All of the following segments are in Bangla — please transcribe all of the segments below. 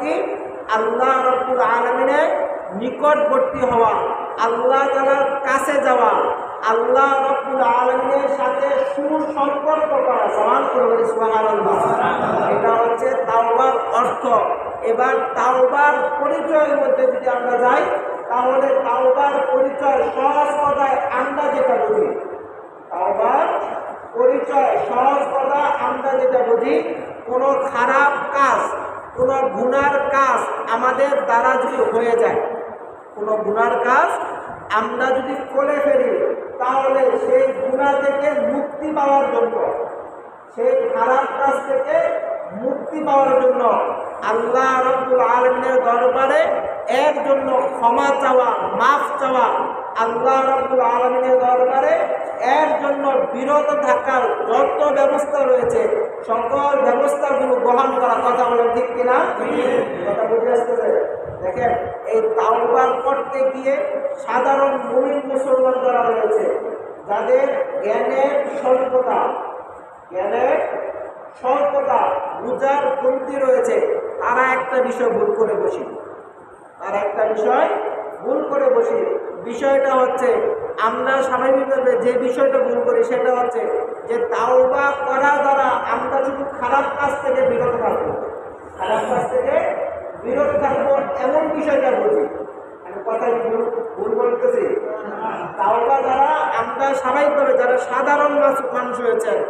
কি আল্লাহ রব্বুল আলমিনের নিকটবর্তী হওয়া, আল্লাহ তালার কাছে যাওয়া, আল্লাহ রব্বুল আলমিনের সাথে সুসম্পর্ক করা। সমান করে এটা হচ্ছে তাওবার অর্থ। এবার তাওবার পরিচয়ের মধ্যে যদি আমরা যাই, তাহলে তাওবার পরিচয় সহজ কথায় আমরা যেটা বুঝি, তাওবার পরিচয় সহজ কথা আমরা যেটা বুঝি, কোনো খারাপ কাজ কোনো গুনার কাজ আমাদের দ্বারা যদি হয়ে যায়, কোনো গুনার কাজ আমরা যদি করে ফেলি, তাহলে সেই গুণা থেকে মুক্তি পাওয়ার জন্য, সেই খারাপ কাজ থেকে মুক্তি পাওয়ার জন্য আল্লাহ রব্বুল আলমিনের দরবারে এর জন্য ক্ষমা চাওয়া, মাফ চাওয়া আল্লাহ রব্বুল আলমিনের দরবারে এর জন্য বিরত থাকার যত ব্যবস্থা রয়েছে সকল ব্যবস্থাগুলো গ্রহণ করা কথা বলে ঠিক কিনা? কথা বুঝে আসতেছে দেখেন, এই তাওবার করতে গিয়ে সাধারণ মুমিন মুসলমান যারা রয়েছে। যাদের জ্ঞানের স্বল্পতা জ্ঞানের স্বল্পতা বুঝার কমতি রয়েছে, তারা একটা বিষয় ভুল করে বসি। তারা একটা বিষয় ভুল করে বসি। বিষয়টা হচ্ছে, আমরা স্বাভাবিকভাবে যে বিষয়টা ভুল করি সেটা হচ্ছে যে তাওবা করা দ্বারা আমরা শুধু খারাপ কাজ থেকে বিরত থাকব। খারাপ কাজ থেকে বিরত থাকব এমন বিষয়টা বুঝি আমি কথা ভুল ভুল বলতেছি? তাওবা দ্বারা আমরা স্বাভাবিকভাবে যারা সাধারণ মানুষ- রয়েছেন,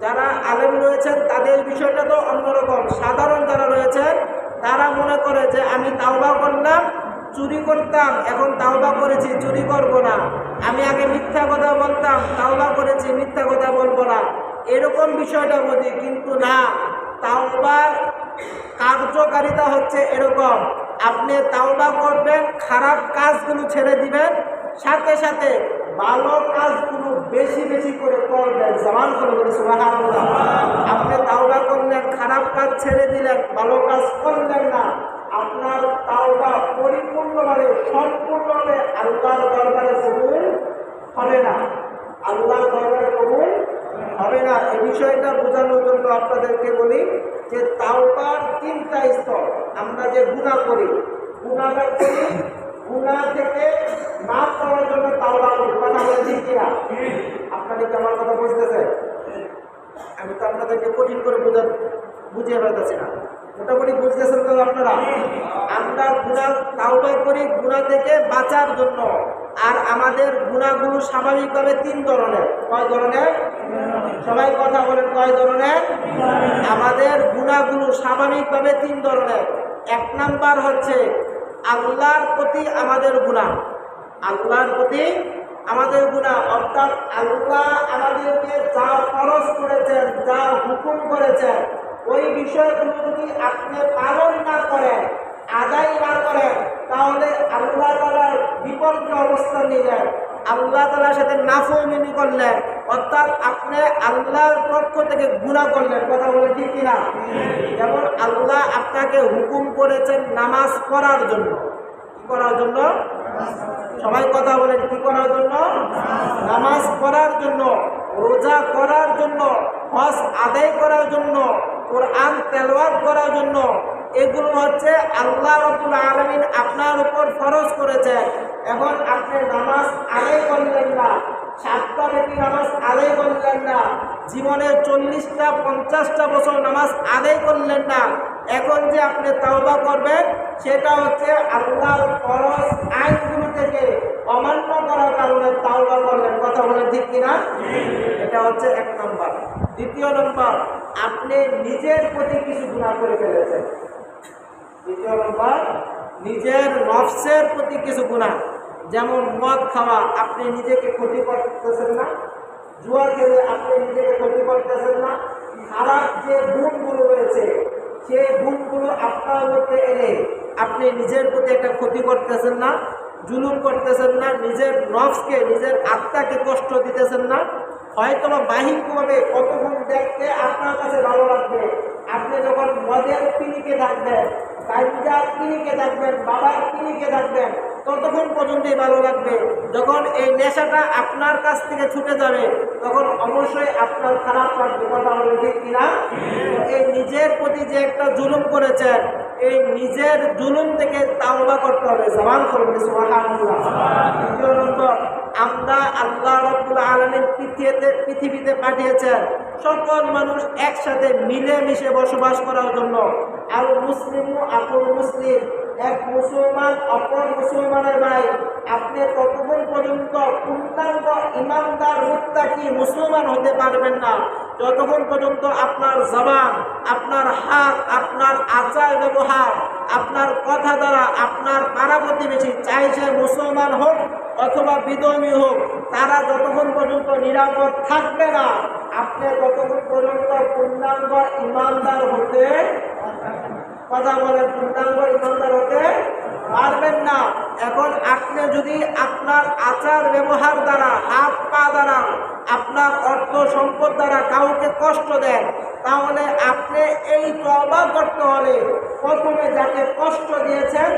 যারা আলেম রয়েছেন, তাদের বিষয়টা তো অন্যরকম। সাধারণ যারা রয়েছেন, তারা মনে করে যে আমি তাওবা চুরি করতাম, এখন তাওবা করেছি, চুরি করব না। আমি আগে মিথ্যা কথা বলতাম, তাওবা করেছি, মিথ্যা কথা বলব না। এরকম বিষয়টা বুঝি কিন্তু না, তাওবার কার্যকারিতা হচ্ছে এরকম। আপনি তাওবা করবেন, খারাপ কাজগুলো ছেড়ে দিবেন, সাথে সাথে ভালো কাজগুলো বেশি বেশি করে করবেন। জামান করে বলে, সুবহানাল্লাহ। আপনি তাওবা করলেন, খারাপ কাজ ছেড়ে দিলেন, ভালো কাজ করলেন না। আপনার তাওবা পরিপূর্ণভাবে সম্পূর্ণভাবে আল্লাহর দরবারে কবুল হবে না। আল্লাহর দরবারে কবুল হবে না। এই বিষয়টা বোঝানোর জন্য আপনাদেরকে বলি যে তাওবার তিনটা স্তর আমরা যে গুণা করি গুণাটা করি গুণা থেকে মাফ করার জন্য তাওবা করি কথা বলে কিনা? আপনারা কি আমার কথা বুঝতেছেন? আমি তো আপনাদেরকে কঠিন করে বোঝা বুঝিয়ে পাইতেছি না। মোটামুটি বুঝতেছেন তো আপনারা? আমরা গুণা তাওবা করি গুণা থেকে বাঁচার জন্য। আর আমাদের গুণাগুলো স্বাভাবিকভাবে তিন ধরনের। কয় ধরনের? সবাই কথা বলেন, কয় ধরনের? আমাদের গুণাগুলো স্বাভাবিকভাবে তিন ধরনের। এক নাম্বার হচ্ছে আল্লাহর প্রতি আমাদের গুণা। আল্লাহর প্রতি আমাদের গুণা। অর্থাৎ আল্লাহ আমাদেরকে যা খরচ করেছেন, যা হুকুম করেছেন ওই বিষয়গুলো যদি আপনি পালন না করেন, আদায় না করেন, তাহলে আল্লাহ তালার বিপরীত অবস্থান নিলেন আল্লাহ তালার সাথে নাফরমানি করলেন, অর্থাৎ আপনি আল্লাহর পক্ষ থেকে গুণা করলেন। কথা বলে ঠিক কিনা? যেমন আল্লাহ আপনাকে হুকুম করেছেন নামাজ পড়ার জন্য। কি করার জন্য? সবাই কথা বলেন, কি করার জন্য? নামাজ পড়ার জন্য, রোজা করার জন্য, হজ আদায় করার জন্য কোরআন তেলাওয়াত করার জন্য এগুলো হচ্ছে আল্লাহ রবুল আলমিন আপনার উপর ফরজ করেছেন এখন আপনি নামাজ আদায় করলেন না, সাতটা বেটি নামাজ আদায় করলেন না জীবনের চল্লিশটা, পঞ্চাশটা বছর নামাজ আদায় করলেন না, এখন যে আপনি তাওবা করবেন, সেটা হচ্ছে আল্লাহর ফরজ আইনগুলো থেকে অমান্য করার কারণে তাওবা করলেন। কথা বলেন ঠিক কিনা? এটা হচ্ছে এক নম্বর। দ্বিতীয় নম্বর আপনি নিজের প্রতি কিছু গুণা করে ফেলেছেন। দ্বিতীয় নম্বর, নিজের নফসের প্রতি কিছু গুণা যেমন মদ খাওয়া, আপনি নিজেকে ক্ষতি করতেছেন না। জুয়া খেলে আপনি নিজেকে ক্ষতি করতেছেন না। খারাপ যে গুণগুলো রয়েছে সেই গুণগুলো আপনার মধ্যে এনে আপনি নিজের প্রতি একটা ক্ষতি করতেছেন না, জুলুম করতেছেন না, নিজের নফসকে, নিজের আত্মাকে কষ্ট দিতেছেন না। হয়তো বা বাহিকভাবে কতক্ষণ দেখতে আপনার কাছে ভালো লাগবে? আপনি যখন মদের পিনিকে থাকবেন গাঞ্জার পিনিকে থাকবেন, বাবার পিনিকে থাকবেন, ততক্ষণ পর্যন্তই ভালো লাগবে। যখন এই নেশাটা আপনার কাছ থেকে ছুটে যাবে, তখন অবশ্যই আপনার খারাপ লাগবে। কথা বলে ঠিক কিনা? এই নিজের প্রতি যে একটা জুলুম করেছেন, এই নিজের জুলুম থেকে তাওবা করতে হবে। জবান করবে সুবহানাল্লাহ দ্বিতীয় নম্বর আমরা আল্লাহ আলমীর পৃথিবীতে পৃথিবীতে পাঠিয়েছেন। সকল মানুষ একসাথে মিলেমিশে বসবাস করার জন্য। আর মুসলিম আপুল মুসলিম। এক মুসলমান, অপর মুসলমানের ভাই। আপনি কতক্ষণ পর্যন্ত পূর্ণাঙ্গ ইমানদার মুক্তাকি মুসলমান হতে পারবেন না। যতক্ষণ পর্যন্ত আপনার জবান, আপনার হাত, আপনার আচার ব্যবহার, আপনার কথা দ্বারা আপনার পাড়া প্রতিবেশী চাই সে মুসলমান হোক অথবা বিধর্মী হোক, তারা যতক্ষণ পর্যন্ত নিরাপদ থাকবে না, আপনি ততক্ষণ পর্যন্ত পূর্ণাঙ্গ ইমানদার হতে কথা বলেন, পূর্ণাঙ্গ ইমানদার হতে পারবেন না। এখন আপনি যদি আপনার আচার ব্যবহার দ্বারা, হাত পা দ্বারা, আপনার অর্থ সম্পদ দ্বারা কাউকে কষ্ট দেন, তাহলে আপনি এই তবা করতে হলে প্রথমে যাকে কষ্ট দিয়েছেন,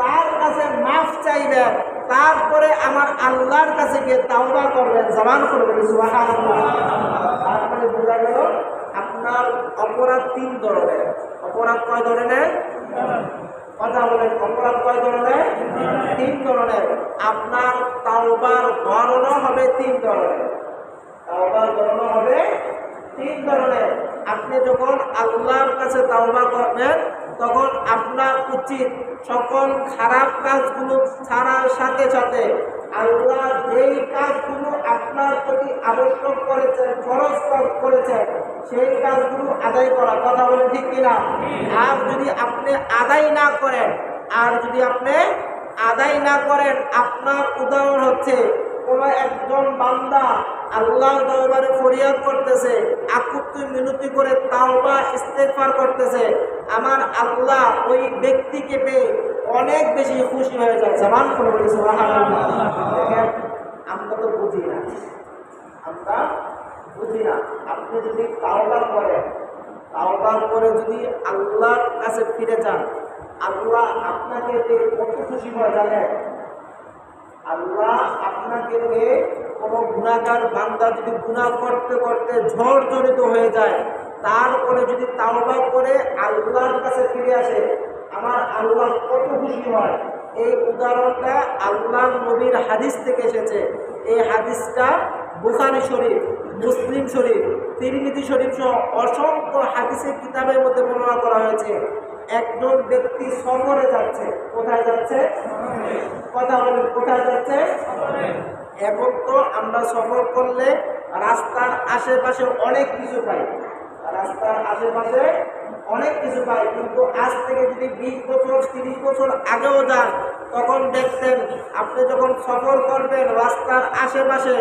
তার কাছে মাফ চাইবেন। তারপরে আমার আল্লাহর কাছে গিয়ে তাওবা করবেন, জবান করবেন তারপরে বোঝা গেল আপনার অপরাধ তিন ধরনের। অপরাধ কয় ধরনের? কথা বলেন, অপরাধ কয় ধরনের? তিন ধরনের। আপনার তাওবার ধরনও হবে তিন ধরনের। তাওবার ধরনও হবে তিন ধরনের। আপনি যখন আল্লাহর কাছে তাওবা করবেন, তখন আপনার উচিত সকল খারাপ কাজগুলো ছাড়ার সাথে সাথে আল্লাহ যেই কাজগুলো আপনার প্রতি আবশ্যক করেছেন খরচ করেছেন সেই কাজগুলো আদায় করা। কথা বলে ঠিক কিনা? আর যদি আপনি আদায় না করেন, আর যদি আপনি আদায় না করেন, আপনার উদাহরণ হচ্ছে কোনো একজন বান্দা আল্লাহ দরবারে ফরিয়াদ করতেছে আকুত্তি মিনতি করে তাওবা ইস্তেফার করতেছে। আমার আল্লাহ ওই ব্যক্তিকে পেয়ে অনেক বেশি খুশি হয়ে যায়। জামান করে আমরা তো বুঝি না। আমরা বুঝি না। আপনি যদি তাওবা করেন, তাওবা করে যদি আল্লাহর কাছে ফিরে যান, আল্লাহ আপনাকে পেয়ে কত খুশি হয় জানেন? আল্লাহ আপনাকে পেয়ে কোনো গুণাকার বান্দা যদি গুণা করতে করতে ঝড় জড়িত হয়ে যায় তারপরে যদি তাওবা করে আল্লাহর কাছে ফিরে আসে, আমার আল্লাহ কত খুশি হয়। এই উদাহরণটা আল্লাহ নবীর হাদিস থেকে এসেছে। এই হাদিসটা বুখারি শরীফ, মুসলিম শরীফ, তিরমিজি শরীফ সহ অসংখ্য হাদিসের কিতাবের মধ্যে বর্ণনা করা হয়েছে। একজন ব্যক্তি সফরে যাচ্ছে, কোথায় যাচ্ছে? কথা বলেন, কোথায় যাচ্ছে? এখন তো আমরা সফর করলে রাস্তার আশেপাশে অনেক কিছু পাই। রাস্তার আশেপাশে অনেক কিছু পাই, কিন্তু আজ থেকে যদি বিশ বছর, তিরিশ বছর আগেও যান, তখন দেখতেন আপনি যখন সফর করবেন রাস্তার আশেপাশে